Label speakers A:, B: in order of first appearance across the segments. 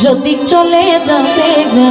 A: যদি চলে যাবে যা।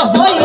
A: Ô,